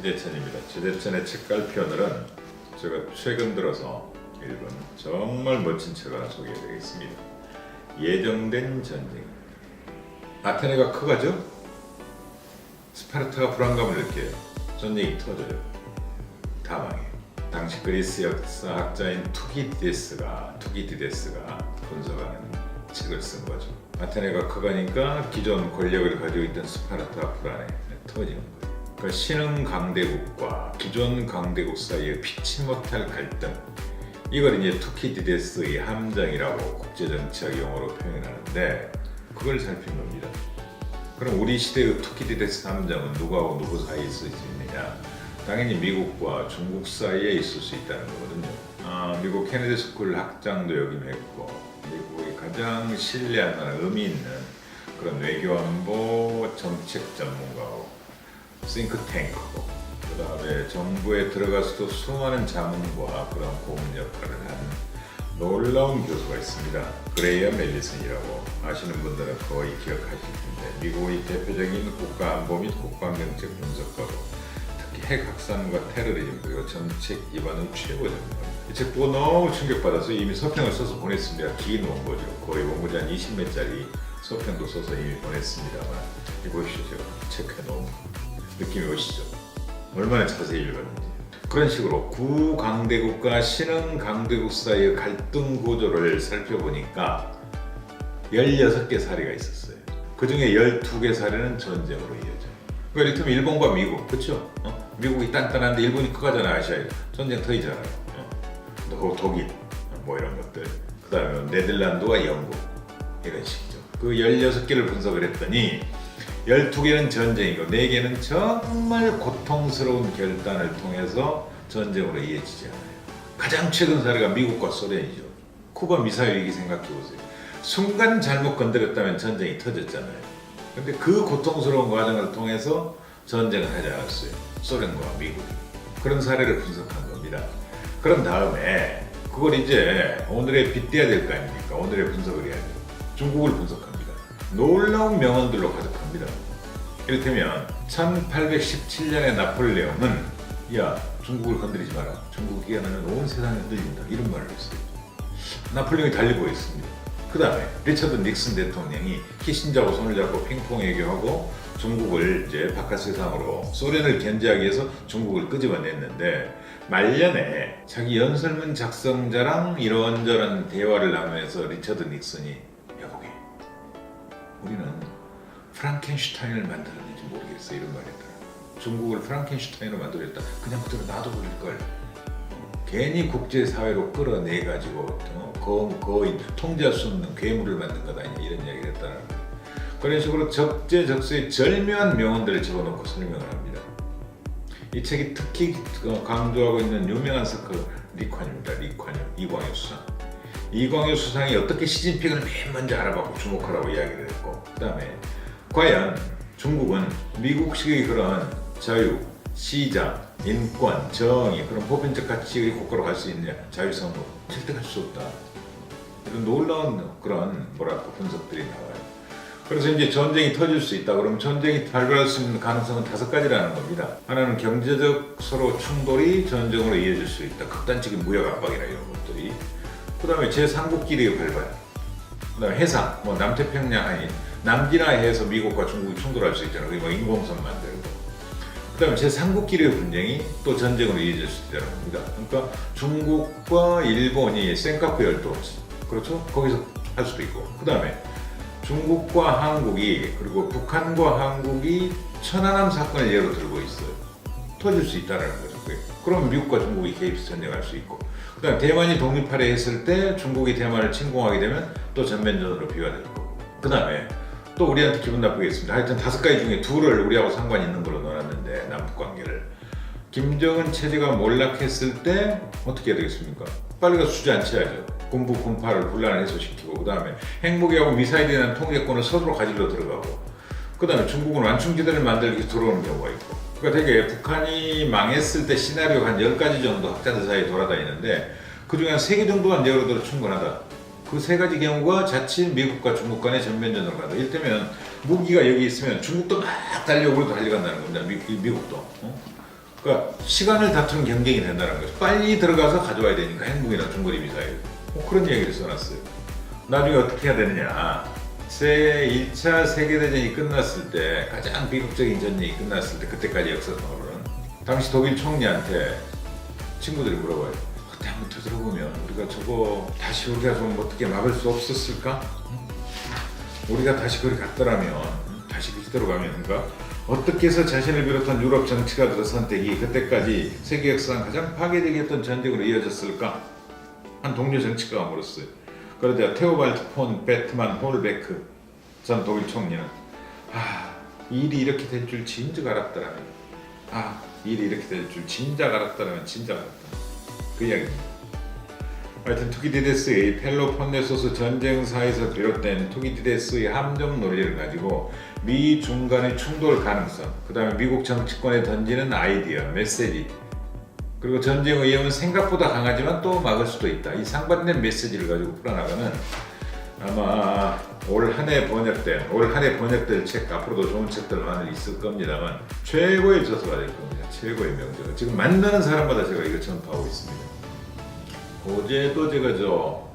최대천입니다. 최대천의 책갈피 오늘은 제가 최근 들어서 읽은 정말 멋진 책 하나 소개해드리겠습니다. 예정된 전쟁. 아테네가 크가죠? 스파르타가 불안감을 느껴요. 전쟁이 터져요. 다 망해요. 당시 그리스 역사학자인 투기디데스가 투기디데스가 분석하는 책을 쓴 거죠. 아테네가 커가니까 기존 권력을 가지고 있던 스파르타가 불안해 터지는 거예요. 그 신흥 강대국과 기존 강대국 사이의 피치 못할 갈등 이걸 이제 투키디데스의 함정이라고 국제정치학 용어로 표현하는데 그걸 살핀 겁니다. 그럼 우리 시대의 투키디데스 함정은 누구하고 누구 사이에 있을 수 있느냐? 당연히 미국과 중국 사이에 있을 수 있다는 거거든요. 아, 미국 케네디 스쿨 학장도 역임했고 미국의 가장 만한 의미 있는 그런 외교안보 정책 전문가고 싱크탱크고 그 다음에 정부에 들어가서도 수많은 자문과 그런 고문 역할을 한 놀라운 교수가 있습니다. 그레이엄 멜리슨이라고 아시는 분들은 거의 기억하실 텐데 미국의 대표적인 국가안보 및 국방정책 분석가고 특히 핵 확산과 테러리즘 그리고 정책 기반의 최고 전문가. 이책 보고 너무 충격받아서 이미 서평을 써서 보냈습니다. 긴 원고죠. 거의 원고지 한 20매짜리 서평도 써서 이미 보냈습니다만 이거 보십시오. 제가 체크해 놓은 느낌이 오시죠? 얼마나 자세히 읽었는지. 그런 식으로 구강대국과 신흥강대국 사이의 갈등 구조를 살펴보니까 16개 사례가 있었어요. 그 중에 12개 사례는 전쟁으로 이어져요. 그러니까 이를테면 일본과 미국, 그렇죠? 어? 미국이 단단한데 일본이 크가잖아 아시아에. 전쟁 터지잖아요. 어? 또 독일, 뭐 이런 것들. 그 다음에 네덜란드와 영국 이런 식이죠. 그 16개를 분석을 했더니 12개는 전쟁이고 4개는 정말 고통스러운 결단을 통해서 전쟁으로 이어지지 않아요. 가장 최근 사례가 미국과 소련이죠. 쿠바 미사일 위기 생각해 보세요. 순간 잘못 건드렸다면 전쟁이 터졌잖아요. 근데 그 고통스러운 과정을 통해서 전쟁을 하지 않았어요. 소련과 미국이. 그런 사례를 분석한 겁니다. 그런 다음에 그걸 이제 오늘에 빗대야 될 거 아닙니까? 오늘의 분석을 해야죠. 중국을 분석합니다. 놀라운 명언들로 가득합니다. 이를테면 1817년에 나폴레옹은 야 중국을 건드리지 마라. 중국이 하면 온 세상이 흔들린다. 이런 말을 했어요. 나폴레옹이 달리고 있습니다. 그 다음에 리처드 닉슨 대통령이 키신저하고 손을 잡고 핑퐁 외교하고 중국을 이제 바깥 세상으로 소련을 견제하기 위해서 중국을 끄집어냈는데 말년에 자기 연설문 작성자랑 이런저런 대화를 나누면서 리처드 닉슨이 우리는 프랑켄슈타인을 만들었는지 모르겠어 이런 말했더라. 중국을 프랑켄슈타인으로 만들었다. 그냥 그대로 놔둬버릴 걸. 괜히 국제사회로 끌어내 가지고 어, 거, 거의 통제할 수 없는 괴물을 만든 거다 이런 이야기를 거예요. 그런 식으로 적재적소에 절묘한 명언들을 집어넣고 설명을 합니다. 이 책이 특히 어, 강조하고 있는 유명한 서클 리관입니다. 리관요 이광효 수상. 이광효 수상이 어떻게 시진핑을 맨 먼저 알아봤고 주목하라고 이야기를 했고 그 다음에 과연 중국은 미국식의 그런 자유, 시장, 인권, 정의 그런 보편적 가치의 국가로 갈 수 있느냐 자유선거 절대 갈 수 없다. 이런 놀라운 그런 뭐랄까 분석들이 나와요. 그래서 이제 전쟁이 터질 수 있다. 그러면 전쟁이 발발할 수 있는 가능성은 다섯 가지라는 겁니다. 하나는 경제적 서로 충돌이 전쟁으로 이어질 수 있다. 극단적인 무역 압박이나 이런 것들이 그 다음에 제3국끼리의 발발 그 다음에 해상 뭐 남태평양 아니 남기나 해에서 미국과 중국이 충돌할 수 있잖아요 그리고 뭐 인공섬 만들고 그 다음에 제3국끼리의 분쟁이 또 전쟁으로 이어질 수 있다는 겁니다. 그러니까 중국과 일본이 센카쿠 열도 그렇죠? 거기서 할 수도 있고 그 다음에 중국과 한국이 그리고 북한과 한국이 천안함 사건을 예로 들고 있어요. 터질 수 있다는. 그게. 그럼 미국과 중국이 개입해서 전쟁할 수 있고 그다음 대만이 독립하려 했을 때 중국이 대만을 침공하게 되면 또 전면전으로 비화될 거고 그다음에 또 우리한테 기분 나쁘겠습니다. 하여튼 다섯 가지 중에 둘을 우리하고 상관 있는 걸로 넣어놨는데 남북 관계를 김정은 체제가 몰락했을 때 어떻게 해야 되겠습니까? 빨리 가서 주저앉혀야죠. 군부 군파를 분란을 해소시키고 그 다음에 핵무기하고 미사일에 대한 통제권을 서로 가지러 들어가고 그 다음에 중국은 완충지대를 만들기 들어오는 경우가 있고 그러니까 되게 북한이 망했을 때 시나리오 한 10가지 정도 학자들 사이에 돌아다니는데 그 중에 한 3개 정도만 예로 들어 충분하다. 그 세 가지 경우가 자칫 미국과 중국 간의 전면전으로 간다. 이를테면 무기가 여기 있으면 중국도 막 달려 우리도 달려간다는 겁니다. 미, 미국도. 어? 그러니까 시간을 다투는 경쟁이 된다는 거죠. 빨리 들어가서 가져와야 되니까 행복이나 중거리 미사일. 뭐 그런 얘기를 써놨어요. 나중에 어떻게 해야 되느냐. 제 1차 세계대전이 끝났을 때 가장 비극적인 전쟁이 끝났을 때 그때까지 역사상으로는 당시 독일 총리한테 친구들이 물어봐요. 그때 한번 되돌아보면 우리가 저거 다시 우리가 좀 어떻게 막을 수 없었을까? 우리가 다시 거기 갔더라면 다시 그대로 가면 그러니까 어떻게 해서 자신을 비롯한 유럽 정치가들의 선택이 그때까지 세계 역사상 가장 파괴적이었던 전쟁으로 이어졌을까? 한 동료 정치가가 물었어요. 그러자 테오발트 폰 베트만 홀베크 전 독일 총리는 아 일이 이렇게 될 줄 진즉 알았더라면 아 일이 이렇게 될 줄 진작 알았더라면 진작 알았다 그 이야기입니다. 하여튼 투기디데스의 펠로폰네소스 전쟁사에서 비롯된 투기디데스의 함정 논리를 가지고 미 중간의 충돌 가능성, 그 다음에 미국 정치권에 던지는 아이디어, 메시지, 그리고 전쟁 위험은 생각보다 강하지만 또 막을 수도 있다. 이 상반된 메시지를 가지고 풀어나가는 아마 올 한 해 번역된, 올 한 해 번역될 책, 앞으로도 좋은 책들 많이 있을 겁니다만 최고의 저서가 될 겁니다. 최고의 명著. 지금 만나는 사람마다 제가 이거 전파하고 있습니다. 어제도 제가 저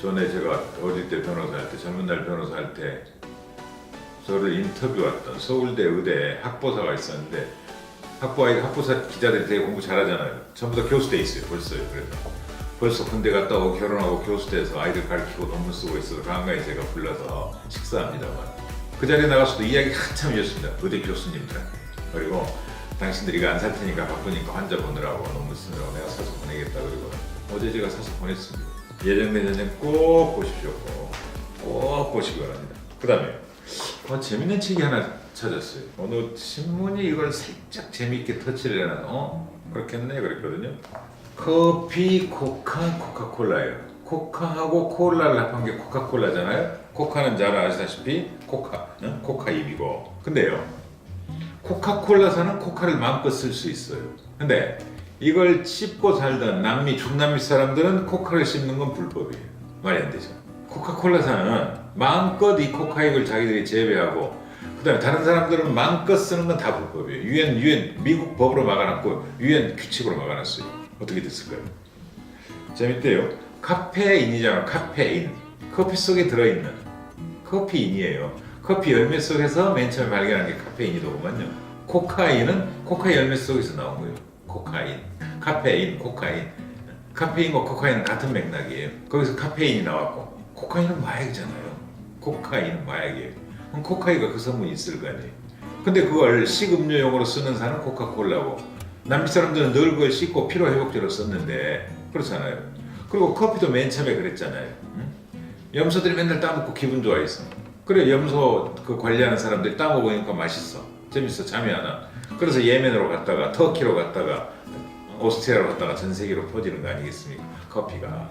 전에 제가 어릴 때 변호사 할 때 젊은 날 변호사 할 때 저를 인터뷰 왔던 서울대 의대 학보사가 있었는데 학부아 학부사 기자들이 되게 공부 잘하잖아요. 전부 다 교수돼 있어요. 벌써요. 그래서 벌써 군대 갔다 오고 결혼하고 교수돼서 아이들 가르치고 논문 쓰고 있어서 간간히 제가 불러서 식사합니다만 그 자리에 나가서도 이야기 한참 이었습니다. 의대 교수님들 그리고 당신들이 이거 안살 테니까 바쁘니까 환자 보느라고 논문 쓰느라고 내가 사서 보내겠다 그리고 어제 제가 사서 보냈습니다. 예정된 전쟁 꼭 보십시오. 꼭, 꼭 보시기 바랍니다. 그 다음에 어, 재밌는 책이 하나 찾았어요. 어느 신문이 이걸 살짝 재미있게 터치를 해놔. 어? 그렇겠네 그랬거든요. 커피, 코카, 코카콜라예요. 코카하고 콜라를 합한 게 코카콜라잖아요. 코카는 잘 아시다시피 코카, 응? 코카 입이고. 근데요. 코카콜라사는 코카를 마음껏 쓸 수 있어요. 근데 이걸 씹고 살던 남미 중남미 사람들은 코카를 씹는 건 불법이에요. 말이 안 되죠. 코카콜라사는 마음껏 이 코카익을 자기들이 재배하고 그다음에 다른 사람들은 마음껏 쓰는 건 다 불법이에요. 유엔 유엔 미국 법으로 막아놨고 유엔 규칙으로 막아놨어요. 어떻게 됐을까요? 재밌대요. 카페인이잖아. 카페인. 커피 속에 들어있는 커피인이에요. 커피 열매 속에서 맨 처음에 발견한 게 카페인이더구만요. 코카인은 코카 열매 속에서 나온 거예요. 코카인, 카페인, 코카인. 카페인과 코카인은 같은 맥락이에요. 거기서 카페인이 나왔고 코카인은 마약이잖아요. 코카인은 마약이에요. 그럼 코카인과 그 성분이 있을 거 아니에요. 근데 그걸 식음료용으로 쓰는 사람은 코카콜라고 남미 사람들은 늘 그걸 씻고 피로 회복제로 썼는데 그렇잖아요. 그리고 커피도 맨 처음에 그랬잖아요. 응? 염소들이 맨날 따먹고 기분 좋아했어. 그래 염소 그 관리하는 사람들이 따먹으니까 맛있어. 재밌어 잠이 안 와. 그래서 예멘으로 갔다가 터키로 갔다가 오스트리아로 갔다가 전 세계로 퍼지는 거 아니겠습니까? 커피가.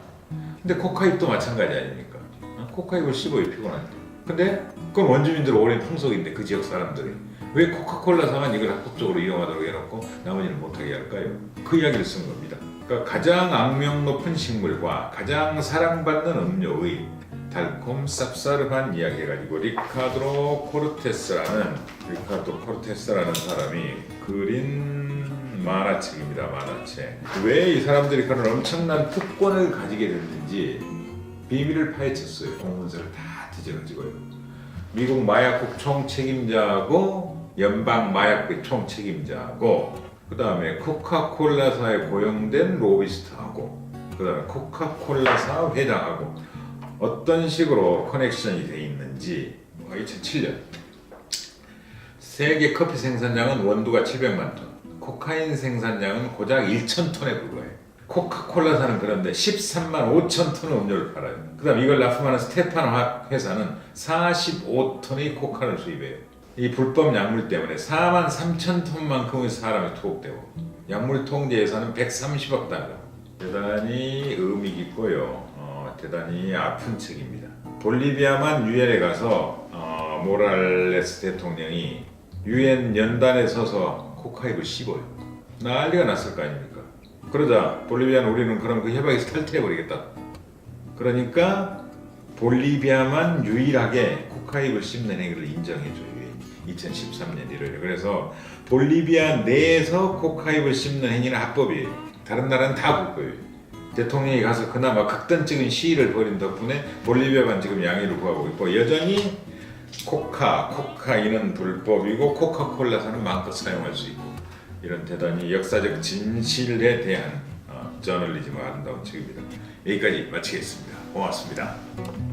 근데 코카잎도 마찬가지 아닙니까? 어? 코카잎을 씹어요 피곤할 때. 근데 그건 원주민들 오랜 풍속인데 그 지역 사람들이 왜 코카콜라사만 이걸 합법적으로 이용하도록 해놓고 나머지는 못하게 할까요? 그 이야기를 쓴 겁니다. 그러니까 가장 악명 높은 식물과 가장 사랑받는 음료의 달콤 쌉싸름한 이야기 가지고 리카드로 코르테스라는 리카도 코르테스라는 사람이 그린 만화책입니다. 만화책. 왜 이 사람들이 그런 엄청난 특권을 가지게 됐는지 비밀을 파헤쳤어요. 공문서를 다 뒤져가지고요. 미국 마약국 총 책임자고 연방 마약국 총 책임자고 그 다음에 코카콜라사에 고용된 로비스트하고 그 다음에 코카콜라사 회장하고 어떤 식으로 커넥션이 돼 있는지 2007년 세계 커피 생산량은 원두가 700만 톤, 코카인 생산량은 고작 1천 톤에 불과해요. 코카콜라 사는 그런데 13만 5천 톤의 음료를 팔아요. 그 다음 이걸 납품하는 스테판 회사는 45톤의 코카를 수입해요. 이 불법 약물 때문에 4만 3천 톤만큼의 사람이 투옥되고 약물 통제 예산은 130억 달러. 대단히 의미 깊고요. 어, 대단히 아픈 책입니다. 볼리비아만 유엔에 가서 어, 모랄레스 대통령이 유엔 연단에 서서 코카잎을 씹어요. 난리가 났을 거 아닙니까? 그러자 볼리비아는 우리는 그럼 그 협약에서 탈퇴해 버리겠다. 그러니까 볼리비아만 유일하게 코카잎을 씹는 행위를 인정해 줘요. 유엔이. 2013년 1월에 그래서 볼리비아 내에서 코카잎을 심는 행위는 합법이에요. 다른 나라는 다 불법이에요. 대통령이 가서 그나마 극단적인 시위를 벌인 덕분에 볼리비아만 지금 양해를 구하고 있고 여전히 코카, 코카인은 불법이고 코카콜라산은 마음껏 사용할 수 있고 이런 대단히 역사적 진실에 대한 어, 저널리즘의 아름다운 책입니다. 여기까지 마치겠습니다. 고맙습니다.